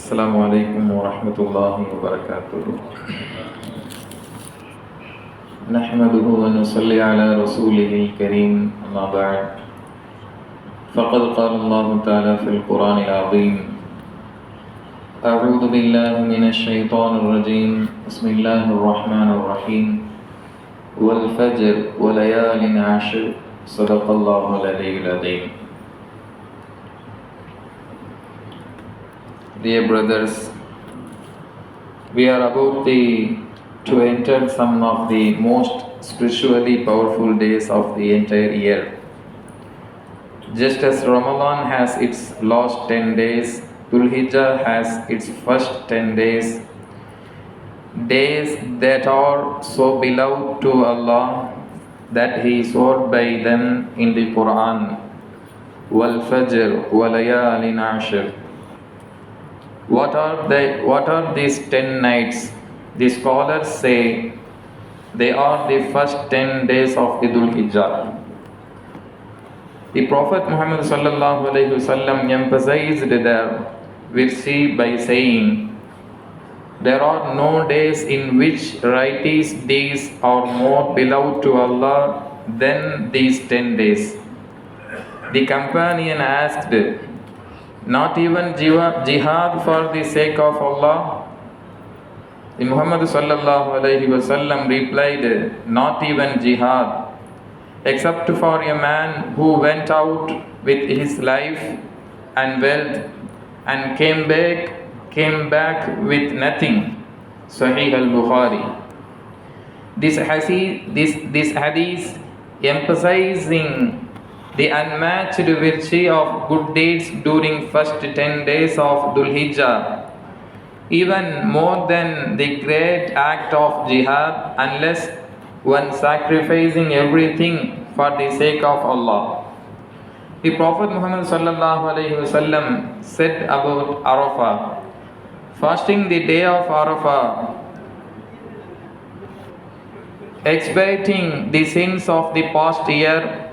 السلام عليكم ورحمة الله وبركاته. نحمده ونصلي على رسوله الكريم أما بعد. فقد قال الله تعالى في القرآن العظيم أعوذ بالله من الشيطان الرجيم بسم الله الرحمن الرحيم. والفجر وليال عشر صدق الله العلي العظيم. Dear brothers, we are about the, to enter some of the most spiritually powerful days of the entire year. Just as Ramadan has its last 10 days, Dhul Hijjah has its first 10 days, days that are so beloved to Allah that He swore by them in the Quran. Wal Fajr walayalin ashir. What are they? What are these ten nights? The scholars say they are the first ten days of the Dhul Hijjah. The Prophet Muhammad emphasized their virtue by saying, "There are no days in which righteous deeds are more beloved to Allah than these ten days." The companion asked, not even jihad for the sake of Allah? The Muhammad alayhi wasallam replied, Not even jihad, except for a man who went out with his life and wealth and came back came back with nothing. Sahih al-Bukhari. This hadith, this, this hadith emphasizing the unmatched virtue of good deeds during first 10 days of Dhul Hijjah, even more than the great act of jihad, unless one sacrificing everything for the sake of Allah. The Prophet Muhammad said about Arafah, fasting the day of Arafah, expiating the sins of the past year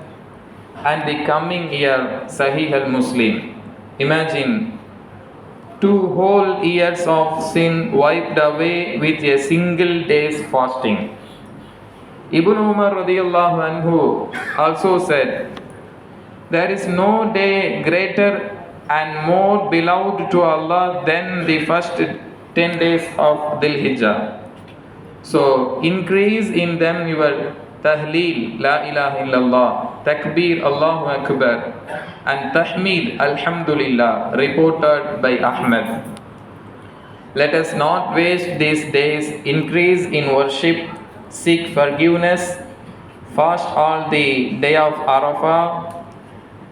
and the coming year Sahih al Muslim. Imagine two whole years of sin wiped away with a single day's fasting. Ibn Umar radiallahu anhu also said, There is no day greater and more beloved to Allah than the first 10 days of Dhul Hijjah. So increase in them your tahleel, la ilaha illallah, takbir, Allahu Akbar, and tahmeed, alhamdulillah, reported by Ahmad. Let us not waste these days, increase in worship, seek forgiveness, fast all the day of Arafah,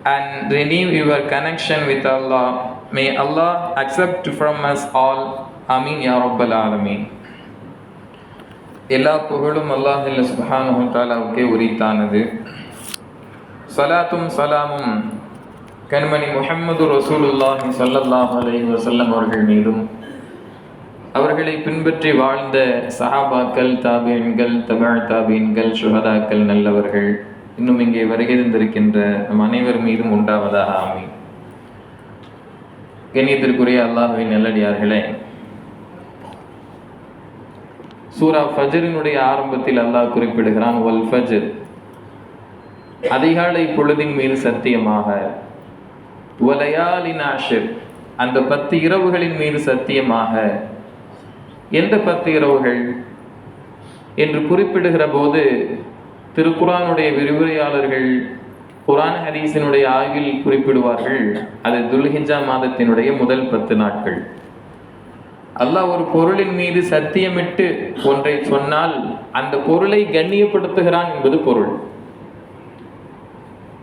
and renew your connection with Allah. May Allah accept from us all. Ameen Ya Rabbal Alameen. எல்லா புகழும் அல்லாஹில் சுபஹானஹு தாலாவுக்கே உரித்தானது. சலாத்தும் சலாமும் கண்மணி முஹம்மது ரசூலுல்லாஹி ஸல்லல்லாஹு அலைஹி வசல்லம் அவர்கள் மீதும். அவர்களை பின்பற்றி வாழ்ந்த சஹாபாக்கள் தாபியன்கள் தமிழ் தாபியன்கள் சுகதாக்கள் நல்லவர்கள் இன்னும் இங்கே வருகை தந்திருக்கின்ற நம் அனைவர் மீதும் உண்டாவதாக ஆமை கண்ணியத்திற்குரிய அல்லாஹுவின் நல்லடியார்களே சூரா ஃபஜரினுடைய ஆரம்பத்தில் அல்லாஹ் குறிப்பிடுகிறான் வல் ஃபஜர். அதிகாலை பொழுதின் மீது சத்தியமாக. வலையாலின் ஆஷிர் அந்த பத்து இரவுகளின் மீது சத்தியமாக. எந்த பத்து இரவுகள்? என்று குறிப்பிடுகிற போது திருக்குரானுடைய விரிவுரையாளர்கள் குரான் ஹரீஸினுடைய ஆய்வில் குறிப்பிடுவார்கள். அது துல்ஹிஜா மாதத்தினுடைய முதல் பத்து நாட்கள். அல்லாஹ் ஒரு பொருளின் மீது சத்தியமிட்டு ஒன்றை சொன்னால் அந்த பொருளை கண்ணியப்படுத்துகிறான் என்பது பொருள்.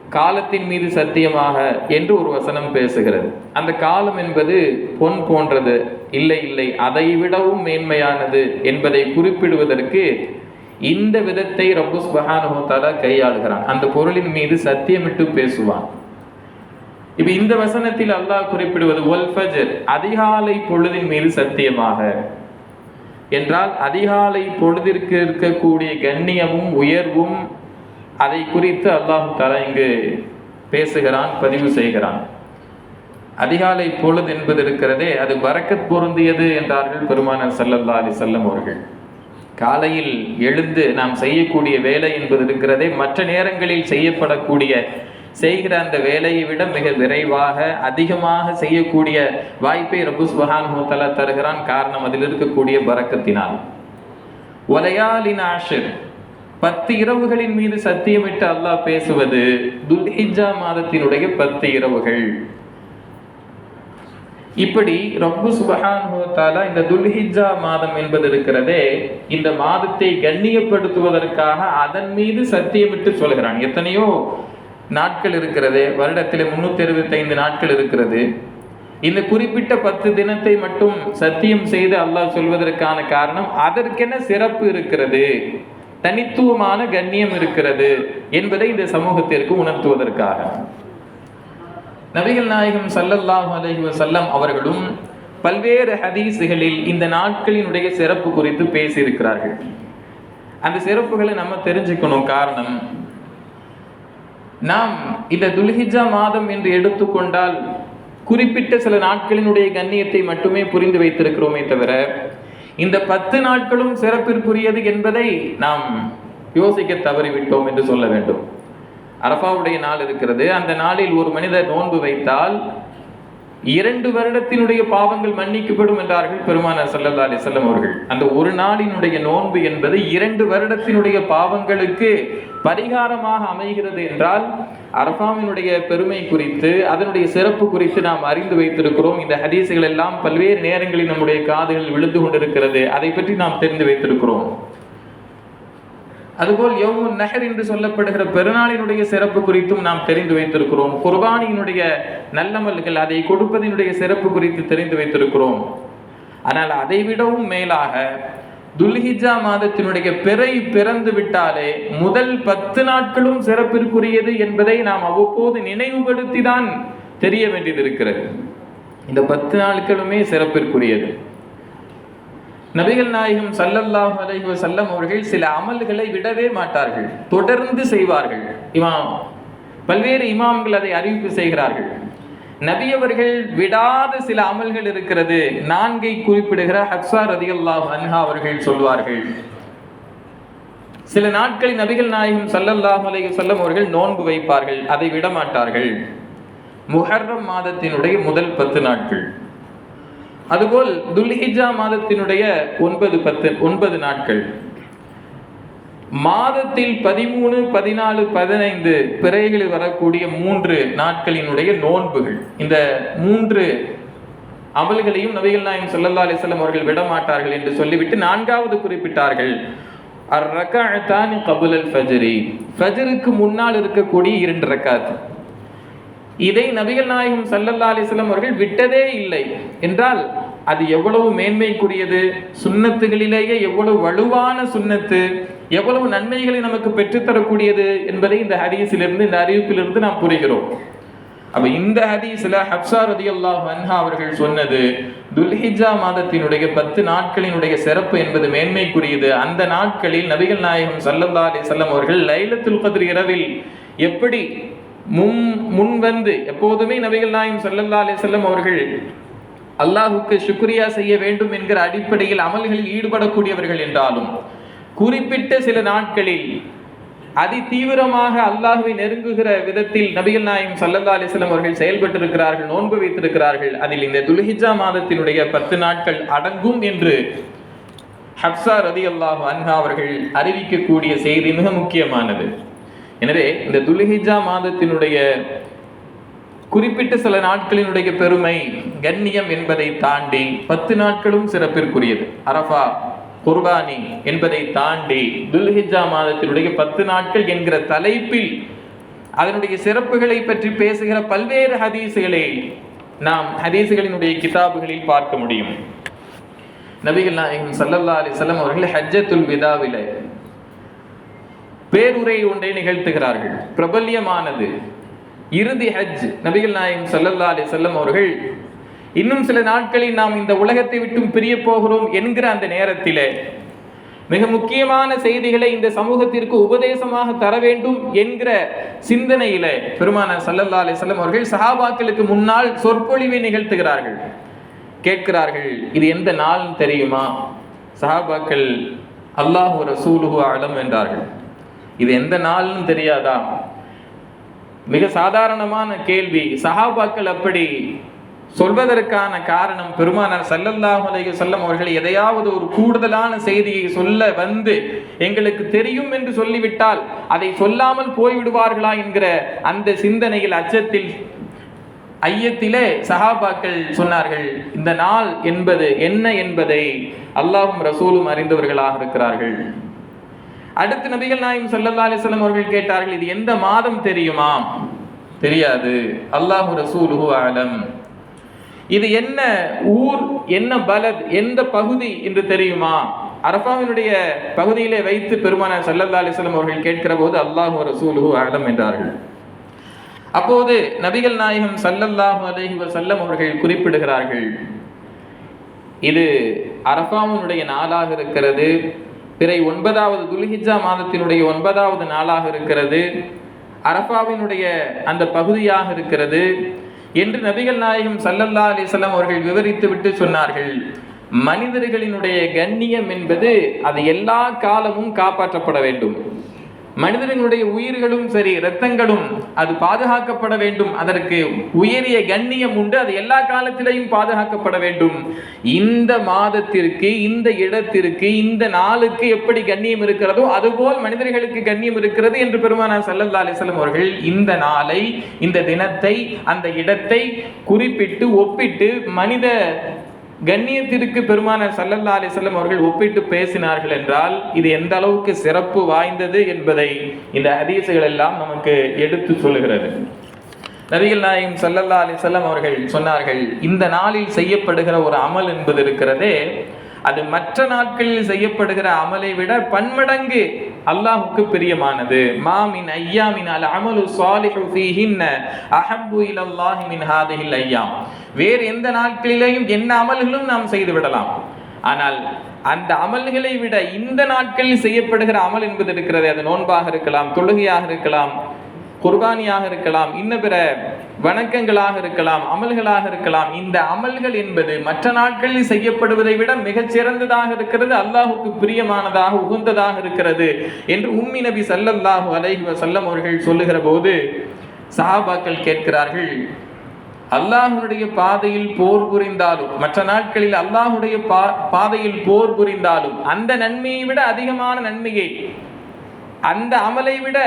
காலத்தின் மீது சத்தியமாக என்று ஒரு வசனம் பேசுகிறது. அந்த காலம் என்பது பொன் போன்றது. இல்லை இல்லை அதை விடவும் மேன்மையானது என்பதை குறிப்பிடுவதற்கு இந்த விதத்தை ரொம்ப சுபஹானுத்தாலா கையாளுகிறான். அந்த பொருளின் மீது சத்தியமிட்டு பேசுவான். இப்ப இந்த வசனத்தில் அல்லாஹ் குறிப்பிடுவது ஒல் ஃபஜர் அதிகாலை பொழுதின் மீது சத்தியமாக. என்றால் அதிகாலை பொழுதிற்கு இருக்கக்கூடிய கண்ணியமும் உயர்வும் அதை குறித்து அல்லாஹு தலா இங்கு பேசுகிறான் பதிவு செய்கிறான். அதிகாலை பொழுது என்பது இருக்கிறதே அது வரக்கத் பொருந்தியது என்றார்கள் பெருமானார் சல்லல்லா அலி செல்லம் அவர்கள். காலையில் எழுந்து நாம் செய்யக்கூடிய வேலை என்பது இருக்கிறதே மற்ற நேரங்களில் செய்யப்படக்கூடிய செய்கிற அந்த வேலையை விட மிக விரைவாக அதிகமாக செய்யக்கூடிய வாய்ப்பை ரபு சுபஹான் தஆலா தருகிறான். காரணம் அதில் இருக்கக்கூடிய பறக்கத்தினால். ஒலையாலின் ஆஷிர். பத்து இரவுகளின் மீது சத்தியமிட்டு அல்லாஹ் பேசுவது துல்ஹிஜா மாதத்தினுடைய பத்து இரவுகள். இப்படி ரப்பு சுபஹான் இந்த துல்ஹிஜா மாதம் என்பது இருக்கிறதே இந்த மாதத்தை கண்ணியப்படுத்துவதற்காக அதன் மீது சத்தியமிட்டு சொல்கிறான். எத்தனையோ நாட்கள் இருக்கிறது வருடத்தில் முன்னூத்தி அறுபத்தைந்து நாட்கள் இருக்கிறது. இந்த குறிப்பிட்ட பத்து தினத்தை மட்டும் சத்தியம் செய்து அல்லாஹ் சொல்வதற்கான காரணம் அதற்கென சிறப்பு இருக்கிறது. தனித்துவமான கண்ணியம் இருக்கிறது என்பதை இந்த சமூகத்திற்கு உணர்த்துவதற்காக. நபிகள் நாயகம் சல்லல்லாஹ் அலஹி வசல்லம் அவர்களும் பல்வேறு ஹதீஸுகளில் இந்த நாட்களினுடைய சிறப்பு குறித்து பேசியிருக்கிறார்கள். அந்த சிறப்புகளை நம்ம தெரிஞ்சுக்கணும். காரணம் நாம் இந்த துல்ஹிஜா மாதம் என்று எடுத்துக்கொண்டால் குறிப்பிட்ட சில நாட்களினுடைய கண்ணியத்தை மட்டுமே புரிந்து வைத்திருக்கிறோமே தவிர இந்த பத்து நாட்களும் சிறப்பிற்குரியது என்பதை நாம் யோசிக்க தவறிவிட்டோம் என்று சொல்ல வேண்டும். அரஃபாவுடைய நாள் இருக்கிறது. அந்த நாளில் ஒரு மனிதர் நோன்பு வைத்தால் இரண்டு வருடத்தினுடைய பாவங்கள் மன்னிக்கப்படும் என்றார்கள் பெருமானார் சல்லல்லா அலி செல்லம் அவர்கள். அந்த ஒரு நாளினுடைய நோன்பு என்பது இரண்டு வருடத்தினுடைய பாவங்களுக்கு பரிகாரமாக அமைகிறது என்றால் அரபாவினுடைய பெருமை குறித்து அதனுடைய சிறப்பு குறித்து நாம் அறிந்து வைத்திருக்கிறோம். இந்த ஹதீசுகள் எல்லாம் பல்வேறு நேரங்களில் நம்முடைய காதுகளில் விழுந்து கொண்டிருக்கிறது. அதை பற்றி நாம் தெரிந்து வைத்திருக்கிறோம். அதுபோல் யோமுன் நஹர் என்று சொல்லப்படுகிற பெருநாளினுடைய சிறப்பு குறித்தும் நாம் தெரிந்து வைத்திருக்கிறோம். குர்பானியினுடைய நல்லமல்கள் அதை கொடுப்பதனுடைய சிறப்பு குறித்து தெரிந்து வைத்திருக்கிறோம். ஆனால் அதை விடவும் மேலாக துல்ஹிஜா மாதத்தினுடைய பிறை பிறந்து விட்டாலே முதல் பத்து நாட்களும் சிறப்பிற்குரியது என்பதை நாம் அவ்வப்போது நினைவுபடுத்தி தான் தெரிய வேண்டியது இருக்கிறது. இந்த பத்து நாட்களுமே சிறப்பிற்குரியது. நபிகள் நாயகம் சல்லல்லாஹ் அலைஹி வஸல்லம் அவர்கள் சில அமல்களை விடவே மாட்டார்கள். தொடர்ந்து செய்வார்கள். இமாம். பல்வேறு இமாம்கள் அதை அறிவிப்பு செய்கிறார்கள். நபி அவர்கள் விடாத சில அமல்கள் இருக்கிறது. நான்கை குறிப்பிடுகிற ஹப்சா ரதியல்லாஹு அன்ஹா அவர்கள் சொல்வார்கள். சில நாட்களில் நபிகள் நாயகம் சல்லல்லாஹ் அலைஹி வஸல்லம் அவர்கள் நோன்பு வைப்பார்கள். அதை விட மாட்டார்கள் முஹர்ரம் மாதத்தினுடைய முதல் பத்து நாட்கள். அதுபோல் துல்ஹிஜா மாதத்தினுடைய ஒன்பது பத்து ஒன்பது நாட்கள். மாதத்தில் பதிமூணு பதினாலு பதினைந்து பிறைகளில் வரக்கூடிய மூன்று நாட்களினுடைய நோன்புகள். இந்த மூன்று அமல்களையும் நபிகள் நாயம் ஸல்லல்லாஹு அலைஹி அவர்கள் விட மாட்டார்கள் என்று சொல்லிவிட்டு நான்காவது குறிப்பிட்டார்கள். அர் ரகஅத்தானி கபுலல் ஃபஜரி. ஃபஜருக்கு முன்னால் இருக்கக்கூடிய இரண்டு ரக்காத் இதை நபிகள் நாயகம் சல்லல்லா அலிஸ்லம் அவர்கள் விட்டதே இல்லை. என்றால் அது எவ்வளவு மேன்மைக்குரியது? சுண்ணத்துகளிலேயே எவ்வளவு வலுவான சுன்னத்து எவ்வளவு நன்மைகளை நமக்கு பெற்றுத்தரக்கூடியது என்பதை இந்த ஹதீஸிலிருந்து இந்த அறிவிப்பிலிருந்து நாம் புரிகிறோம். அப்ப இந்த ஹதீஸ்ல ஹப்சா ரதியல்லாஹு அன்ஹா அவர்கள் சொன்னது துல்ஹிஜா மாதத்தினுடைய பத்து நாட்களினுடைய சிறப்பு என்பது மேன்மைக்குரியது. அந்த நாட்களில் நபிகள் நாயகம் சல்லல்லா அலி அவர்கள் லைலத்துல் கதிர் இரவில் எப்படி முன் முன் வந்து எப்போதுமே நபிகள் நாயும் ஸல்லல்லாஹு அலைஹி செல்லம் அவர்கள் அல்லாஹுக்கு சுக்ரியா செய்ய வேண்டும் என்கிற அடிப்படையில் அமல்களில் ஈடுபடக்கூடியவர்கள் என்றாலும் குறிப்பிட்ட சில நாட்களில் அதி தீவிரமாக அல்லாஹுவை நெருங்குகிற விதத்தில் நபிகள் நாயும் சல்லல்லா அலிஸ்லாம் அவர்கள் செயல்பட்டிருக்கிறார்கள் நோன்பு வைத்திருக்கிறார்கள். அதில் இந்த துல்ஹிஜா மாதத்தினுடைய பத்து நாட்கள் அடங்கும் என்று ஹப்சா ரதி அல்லாஹு அன்ஹா அவர்கள் அறிவிக்கக்கூடிய செய்தி மிக முக்கியமானது. எனவே இந்த துல்ஹிஜா மாதத்தினுடைய குறிப்பிட்ட சில நாட்களினுடைய பெருமை கண்ணியம் என்பதை தாண்டி பத்து நாட்களும் சிறப்பிற்குரியது. அரஃபா குர்பானி என்பதை தாண்டி துல்ஹிஜா மாதத்தினுடைய பத்து நாட்கள் என்கிற தலைப்பில் அதனுடைய சிறப்புகளை பற்றி பேசுகிற பல்வேறு ஹதீசுகளை நாம் ஹதீசுகளினுடைய கிதாபுகளில் பார்க்க முடியும். நபிகள் நாயகம் சல்லல்லா அலிசல்லம் அவர்கள் ஹஜ்ஜத்துல் விதாவில பேருரை ஒன்றை நிகழ்த்துகிறார்கள். பிரபல்யமானது. இறுதி ஹஜ் நபிகள் நாயகம் சல்லல்லா அலி செல்லம் அவர்கள் இன்னும் சில நாட்களில் நாம் இந்த உலகத்தை விட்டும் பிரிய போகிறோம் என்கிற அந்த நேரத்திலே மிக முக்கியமான செய்திகளை இந்த சமூகத்திற்கு உபதேசமாக தர வேண்டும் என்கிற சிந்தனையில பெருமான சல்லல்லா அலிஸ்லம் அவர்கள் சஹாபாக்களுக்கு முன்னால் சொற்பொழிவை நிகழ்த்துகிறார்கள். கேட்கிறார்கள் இது எந்த நாள் தெரியுமா? சஹாபாக்கள் அல்லாஹு ரசூலுஹு அலம் என்றார்கள். இது எந்த நாள்னு தெரியாதா? மிக சாதாரணமான கேள்வி. சஹாபாக்கள் அப்படி சொல்வதற்கான காரணம் பெருமானார் சல்லல்லாஹு அலைஹி அவர்கள் எதையாவது ஒரு கூடுதலான செய்தியை சொல்ல வந்து எங்களுக்கு தெரியும் என்று சொல்லிவிட்டால் அதை சொல்லாமல் போய்விடுவார்களா என்கிற அந்த சிந்தனையில் அச்சத்தில் ஐயத்திலே சஹாபாக்கள் சொன்னார்கள் இந்த நாள் என்பது என்ன என்பதை அல்லாஹும் ரசூலும் அறிந்தவர்களாக இருக்கிறார்கள். அடுத்து நபிகள் நாயம் சல்லல்லா அலிஸ்லாம் அவர்கள் கேட்டார்கள் இது எந்த மாதம் தெரியுமா? தெரியாது. அல்லாஹு ரசூலுஹு ஆலம் இது என்ன ஊர் என்ன பலத் எந்த பகுதி என்று தெரியுமா? அரபாவினுடைய பகுதியிலே வைத்து பெருமான சல்லல்லா அலிஸ்லாம் அவர்கள் கேட்கிற போது அல்லாஹு ரசூலுஹு ஆலம் என்றார்கள். அப்போது நபிகள் நாயகம் சல்லல்லாஹு அலஹி வசல்லம் அவர்கள் குறிப்பிடுகிறார்கள் இது அரபாவினுடைய நாளாக இருக்கிறது பிறை ஒன்பதாவது துல்ஹிஜா மாதத்தினுடைய ஒன்பதாவது நாளாக இருக்கிறது. அரபாவினுடைய அந்த பகுதியாக இருக்கிறது. என்று நபிகள் நாயகம் சல்லல்லா அலிசல்லாம் அவர்கள் விவரித்து விட்டு சொன்னார்கள். மனிதர்களினுடைய கண்ணியம் என்பது அது எல்லா காலமும் காப்பாற்றப்பட வேண்டும். மனிதர்களுடைய உயிர்களும் சரி இரத்தங்களும் அது பாதுகாக்கப்பட வேண்டும். அதற்கு உயரிய கண்ணியம் உண்டு. அது எல்லா காலத்திலையும் பாதுகாக்கப்பட வேண்டும். இந்த மாதத்திற்கு இந்த இடத்திற்கு இந்த நாளுக்கு எப்படி கண்ணியம் இருக்கிறதோ அதுபோல் மனிதர்களுக்கு கண்ணியம் இருக்கிறது என்று பெருமானார் சல்லல்லா அலிஸ்லம் அவர்கள் இந்த நாளை இந்த தினத்தை அந்த இடத்தை குறிப்பிட்டு ஒப்பிட்டு மனித கண்ணியத்திற்கு பெருமான சல்லல்லா அலிசல்லம் அவர்கள் ஒப்பிட்டு பேசினார்கள் என்றால் இது எந்த அளவுக்கு சிறப்பு வாய்ந்தது என்பதை இந்த ஹதீசுகள் எல்லாம் நமக்கு எடுத்து சொல்லுகிறது. நபிகள் நாயகம் சல்லல்லா அலிசல்லம் அவர்கள் சொன்னார்கள் இந்த நாளில் செய்யப்படுகிற ஒரு அமல் என்பது இருக்கிறதே அது மற்ற நாட்களில் செய்யப்படுகிற அமலை விட பன்மடங்கு அல்லாஹுக்கு பிரியமானது. மாமின் ஐயாமினால் அமலு சாலிஹு ஃபீஹின்ன அஹப்பு இலல்லாஹி மின் ஹாதிஹில் ஐயாம். வேறு எந்த நாட்களிலேயும் என்ன அமல்களும் நாம் செய்து விடலாம். ஆனால் அந்த அமல்களை விட இந்த நாட்களில் செய்யப்படுகிற அமல் என்பது இருக்கிறது அது நோன்பாக இருக்கலாம் தொழுகையாக இருக்கலாம் குர்பானியாக இருக்கலாம் இன்ன பிற வணக்கங்களாக இருக்கலாம் அமல்களாக இருக்கலாம் இந்த அமல்கள் என்பது மற்ற நாட்களில் செய்யப்படுவதை விட மிகச் சிறந்ததாக இருக்கிறது அல்லாஹுக்கு பிரியமானதாக உகந்ததாக இருக்கிறது என்று உம்மி நபி சல்லல்லாஹு அலைஹி வசல்லம் அவர்கள் சொல்லுகிற போது சஹாபாக்கள் கேட்கிறார்கள் அல்லாஹுடைய பாதையில் போர் புரிந்தாலும் மற்ற நாட்களில் அல்லாஹுடைய பா பாதையில் போர் புரிந்தாலும் அந்த நன்மையை விட அதிகமான நன்மையை அந்த அமலை விட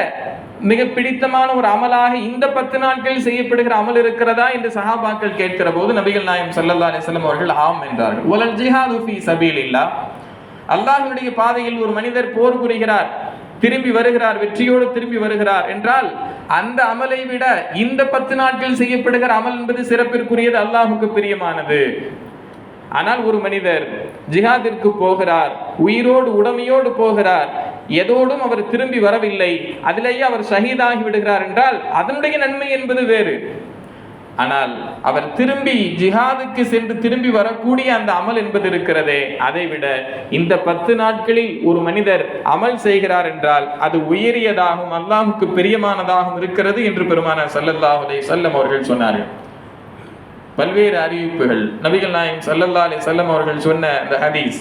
மிக பிடித்தமான ஒரு அமலாக இந்த பத்து நாட்களில் செய்யப்படுகிற அமல் இருக்கிறதா என்று சஹாபாக்கள் கேட்கிற போது நபிகள் நாயம் சல்லல்லா அலிஸ்லம் அவர்கள் ஆம் என்றார்கள். ஒலல் ஜிஹாது ஃபி சபீல் இல்லா அல்லாஹ்வுடைய பாதையில் ஒரு மனிதர் போர் புரிகிறார் திரும்பி வருகிறார் வெற்றியோடு திரும்பி வருகிறார் என்றால் அந்த அமலை விட இந்த பத்து நாட்கள் செய்யப்படுகிற அமல் என்பது சிறப்பிற்குரியது அல்லாஹுக்கு பிரியமானது. ஆனால் ஒரு மனிதர் ஜிஹாதிற்கு போகிறார் உயிரோடு உடமையோடு போகிறார் எதோடும் அவர் திரும்பி வரவில்லை. அதிலேயே அவர் ஷஹீதாகி விடுகிறார் என்றால் அதனுடைய நன்மை என்பது வேறு. ஆனால் அவர் திரும்பி ஜிஹாதுக்கு சென்று திரும்பி வரக்கூடிய அந்த அமல் என்பது இருக்கிறதே. அதை விட இந்த பத்து நாட்களில் ஒரு மனிதர் அமல் செய்கிறார் என்றால் அது உயரியதாகவும் அல்லாஹுக்கு பிரியமானதாகவும் இருக்கிறது என்று பெருமான சல்லல்லாஹுலே அலைஹி அவர்கள் சொன்னார்கள். பல்வேறு அறிவிப்புகள். நபிகள் நாயம் சல்லல்லா அலி செல்லம் அவர்கள் சொன்ன அந்த ஹதீஸ்.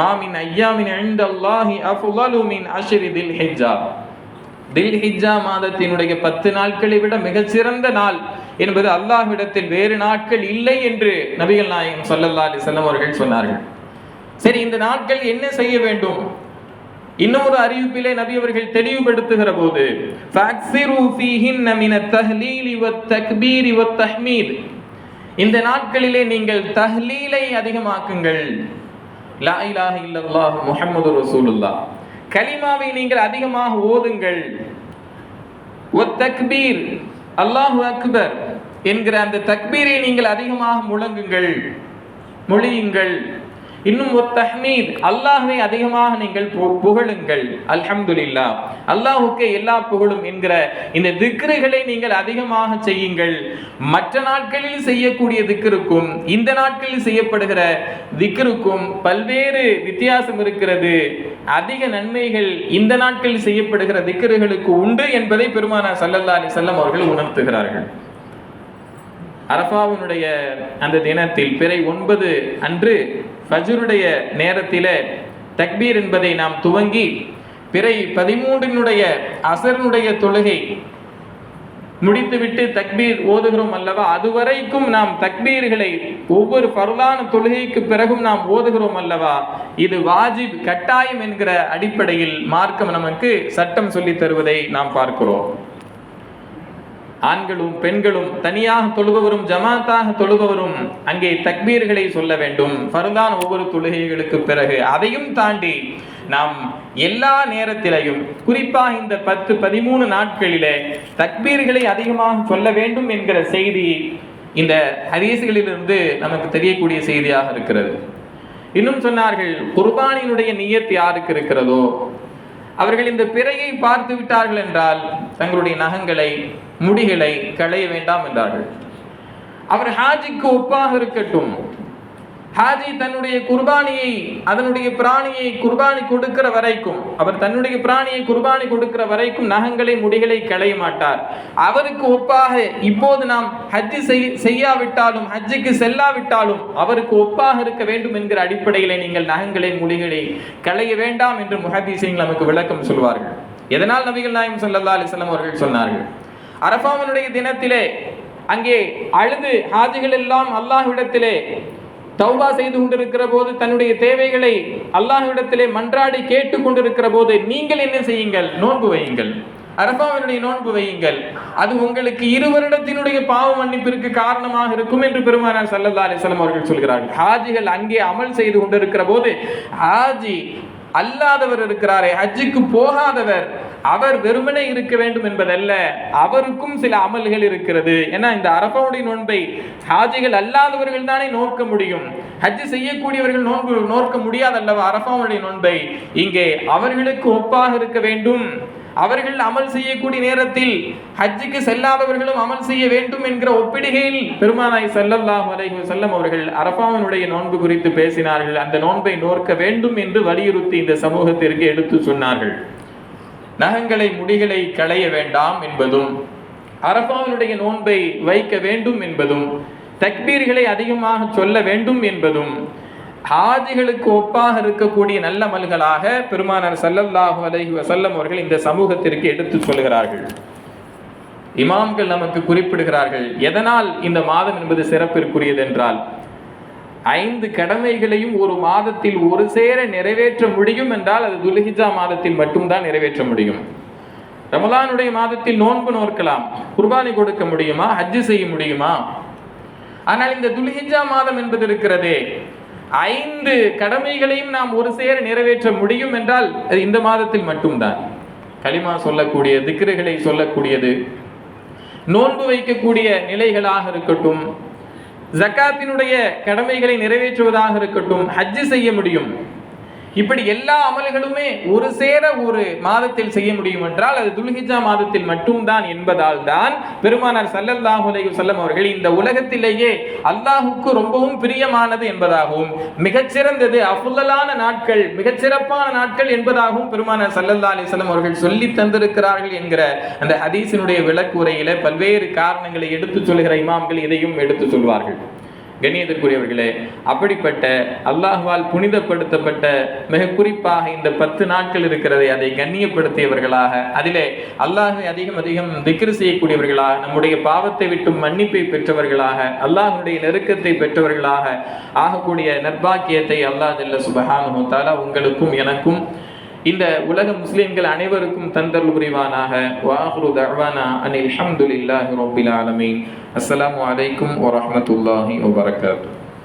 மாமின் ஐயாமின் ஐந்தல்லாஹி அஃலு மின் அஷ்ரி தில் ஹிஜ்ஜா தில் ஹிஜ்ஜா மாதத்தினுடைய பத்து நாட்களை விட மிகச்சிறந்த நாள் என்பது அல்லாஹ்விடத்தில் வேறு நாட்கள் இல்லை என்று நபிகள் நாயகம் சல்லல்லா அலி செல்லம் அவர்கள் சொன்னார்கள். சரி இந்த நாட்கள் என்ன செய்ய வேண்டும்? இன்னொரு அறிவிப்பிலே நபி அவர்கள் தெளிவுபடுத்துகிற போது இந்த நாட்களிலே நீங்கள் தஹ்லீலை அதிகமாக்குங்கள். லா இலாஹ இல்லல்லாஹ் முஹம்மது ரசூலுல்லாஹ். கலிமாவை நீங்கள் அதிகமாக ஓதுங்கள். ஒ தக்பீர் அல்லாஹு அக்பர் என்கிற அந்த தக்பீரை நீங்கள் அதிகமாக முழங்குங்கள். மொழியுங்கள். இன்னும் ஒரு தஹ்மீத். அல்லாஹுவை அதிகமாக நீங்கள் பு- புகழுங்கள். அல்ஹம்துலில்லா. அல்லாஹுக்கு எல்லா புகழும் என்கிற இந்த திக்ருகளை நீங்கள் அதிகமாக செய்யுங்கள். மற்ற நாட்களில் செய்யக்கூடிய திக்ருக்கும் இந்த நாட்களில் செய்யப்படுகிற திக்ருக்கும் பல்வேறு வித்தியாசம் இருக்கிறது. அதிக நன்மைகள் இந்த நாட்களில் செய்யப்படுகிற திக்ருகளுக்கு உண்டு என்பதை பெருமானார் சல்லல்லா அலி செல்லம் அவர்கள் உணர்த்துகிறார்கள். அரஃபாவுனுடைய அந்த தினத்தில் பிறை ஒன்பது அன்று ஃபஜ்ருடைய நேரத்தில் தக்பீர் என்பதை நாம் துவங்கி பிறை பதிமூன்றினுடைய அசரனுடைய தொழுகை முடித்துவிட்டு தக்பீர் ஓதுகிறோம் அல்லவா? அதுவரைக்கும் நாம் தக்பீர்களை ஒவ்வொரு பருளான தொழுகைக்கு பிறகும் நாம் ஓதுகிறோம் அல்லவா? இது வாஜிப் கட்டாயம் என்கிற அடிப்படையில் மார்க்கம் நமக்கு சட்டம் சொல்லி தருவதை நாம் பார்க்கிறோம். ஆண்களும் பெண்களும் தனியாக தொழுபவரும் ஜமாத்தாக தொழுபவரும் அங்கே தக்பீர்களை சொல்ல வேண்டும். ஃபருதான் ஒவ்வொரு தொழுகைகளுக்கு பிறகு. அதையும் தாண்டி நாம் எல்லா நேரத்திலையும் குறிப்பாக இந்த பத்து பதிமூணு நாட்களிலே தக்பீர்களை அதிகமாக சொல்ல வேண்டும் என்கிற செய்தி இந்த ஹதீசுகளிலிருந்து நமக்கு தெரியக்கூடிய செய்தியாக இருக்கிறது. இன்னும் சொன்னார்கள் குர்பானினுடைய நியத் யாருக்கு இருக்கிறதோ? அவர்கள் இந்த பிறையை பார்த்து விட்டார்கள் என்றால் தங்களுடைய நகங்களை முடிகளை களைய வேண்டாம் என்றார்கள். அவர் ஹாஜிக்கு ஒப்பாக இருக்கட்டும். ஹாஜி தன்னுடைய குர்பானியை அதனுடைய பிராணியை குர்பானி கொடுக்கிற வரைக்கும் அவர் தன்னுடைய பிராணியை குர்பானி கொடுக்கிற வரைக்கும் நகங்களை முடிகளை களைய மாட்டார். அவருக்கு ஒப்பாக இப்போது நாம் ஹஜ்ஜி செய்யாவிட்டாலும் ஹஜ்ஜுக்கு செல்லாவிட்டாலும் அவருக்கு ஒப்பாக இருக்க வேண்டும் என்கிற அடிப்படையிலே நீங்கள் நகங்களை முடிகளை களைய வேண்டாம் என்று முஹதீசிங் நமக்கு விளக்கம் சொல்வார்கள். எதனால் நபிகள் நாயம் சொல்லல்லா அலிஸ்லாம் அவர்கள் சொன்னார்கள்? அரபாவனுடைய தினத்திலே அங்கே அழுது ஹாஜிகள் எல்லாம் அல்லாஹ்விடத்திலே தௌபா செய்து கொண்டிருக்கிற போது தன்னுடைய தேவைகளை அல்லாஹ்விடத்திலே மன்றாடி கேட்டு கொண்டிருக்கிற போது நீங்கள் என்ன செய்யுங்கள்? நோன்பு வையுங்கள். அரபாவினுடைய நோன்பு வையுங்கள். அது உங்களுக்கு இரு வருடத்தினுடைய பாவ மன்னிப்பிற்கு காரணமாக இருக்கும் என்று பெருமானார் சல்லல்லா அலிஸ்லாம் அவர்கள் சொல்கிறார்கள். ஹாஜிகள் அங்கே அமல் செய்து கொண்டிருக்கிற போது ஹாஜி அல்லாதவர் இருக்கிறாரே ஹஜ்ஜுக்கு போகாதவர் அவர் வெறுமனே இருக்க வேண்டும் என்பதல்ல அவருக்கும் சில அமல்கள் இருக்கிறது. ஏன்னா இந்த அரபாவுடைய நோன்பை ஹாஜிகள் அல்லாதவர்கள் தானே நோக்க முடியும். ஹஜ் செய்யக்கூடியவர்கள் நோன்பு நோக்க முடியாதல்லவா அரபாவுடைய நோன்பை? இங்கே அவர்களுக்கு ஒப்பாக இருக்க வேண்டும். அவர்கள் அமல் செய்யக்கூடிய நேரத்தில் ஹஜ்ஜுக்கு செல்லாதவர்களும் அமல் செய்ய வேண்டும் என்கிற ஒப்பிடுகையில் பெருமானாய் செல்லல்லாஹ் அலைஹி செல்லம் அவர்கள் அரபாவனுடைய நோன்பு குறித்து பேசினார்கள். அந்த நோன்பை நோக்க வேண்டும் என்று வலியுறுத்தி இந்த சமூகத்திற்கு எடுத்து சொன்னார்கள். நகங்களை முடிகளை களைய வேண்டாம் என்பதும் அரபாவினுடைய நோன்பை வைக்க வேண்டும் என்பதும் தக்பீர்களை அதிகமாக சொல்ல வேண்டும் என்பதும் ஹாஜிகளுக்கு ஒப்பாக இருக்கக்கூடிய நல்ல மல்களாக பெருமானார் சல்லல்லாஹு அலஹி வசல்லம் அவர்கள் இந்த சமூகத்திற்கு எடுத்து சொல்கிறார்கள் இமாம்கள் நமக்கு குறிப்பிடுகிறார்கள் எதனால் இந்த மாதம் என்பது சிறப்பிற்குரியது என்றால் ஐந்து கடமைகளையும் ஒரு மாதத்தில் ஒரு சேர நிறைவேற்ற முடியும் என்றால் அது துல்ஹிஜா மாதத்தில் மட்டும்தான் நிறைவேற்ற முடியும். ரமலானுடைய மாதத்தில் நோன்பு நோக்கலாம் குர்பானி கொடுக்க முடியுமா? ஹஜ்ஜு செய்ய முடியுமா? ஆனால் இந்த துல்ஹிஜா மாதம் என்பது இருக்கிறதே. ஐந்து கடமைகளையும் நாம் ஒரு சேர நிறைவேற்ற முடியும் என்றால் அது இந்த மாதத்தில் மட்டும்தான். களிமா சொல்லக்கூடிய திக்ருகளை சொல்லக்கூடியது. நோன்பு வைக்கக்கூடிய நிலைகளாக இருக்கட்டும். ஜக்காத்தினுடைய கடமைகளை நிறைவேற்றுவதாக இருக்கட்டும் ஹஜ்ஜு செய்ய முடியும். இப்படி எல்லா அமல்களுமே ஒரு சேர ஒரு மாதத்தில் செய்ய முடியும் என்றால் அது துல்ஹிஜா மாதத்தில் மட்டும்தான் என்பதால் தான் பெருமானார் சல்லல்லாஹு அலைஹி வஸல்லம் அவர்கள் இந்த உலகத்திலேயே அல்லாஹுக்கு ரொம்பவும் பிரியமானது என்பதாகவும் மிகச்சிறந்தது அஃபுல்லலான நாட்கள் மிகச்சிறப்பான நாட்கள் என்பதாகவும் பெருமானார் சல்லல்லா அலி அவர்கள் சொல்லி தந்திருக்கிறார்கள் என்கிற அந்த ஹதீஸினுடைய விளக்குரையில பல்வேறு காரணங்களை எடுத்து சொல்கிற இமாம்கள் இதையும் எடுத்து சொல்வார்கள். கண்ணியத்திற்குரியவர்களே அப்படிப்பட்ட அல்லாஹ்வால் புனிதப்படுத்தப்பட்ட மிக குறிப்பாக இந்த பத்து நாட்கள் இருக்கிறதை அதை கண்ணியப்படுத்தியவர்களாக அதிலே அல்லாஹை அதிகம் அதிகம் திக்ரு செய்யக்கூடியவர்களாக நம்முடைய பாவத்தை விட்டு மன்னிப்பை பெற்றவர்களாக அல்லாஹனுடைய நெருக்கத்தை பெற்றவர்களாக ஆகக்கூடிய நிர்பாக்கியத்தை அல்லாஹ் ஜல்ல சுபஹானு தாலா உங்களுக்கும் எனக்கும் இந்த உலக முஸ்லிம்கள் அனைவருக்கும் தந்தல் புரிவானாக. வாஹ்ரு தஹ்வானா அனில் ஹம்துலில்லாஹி ரப்பில் ஆலமீன் அஸ்லாம் வலைக்கும் வரமத்துல்லாஹி வபரகாத்து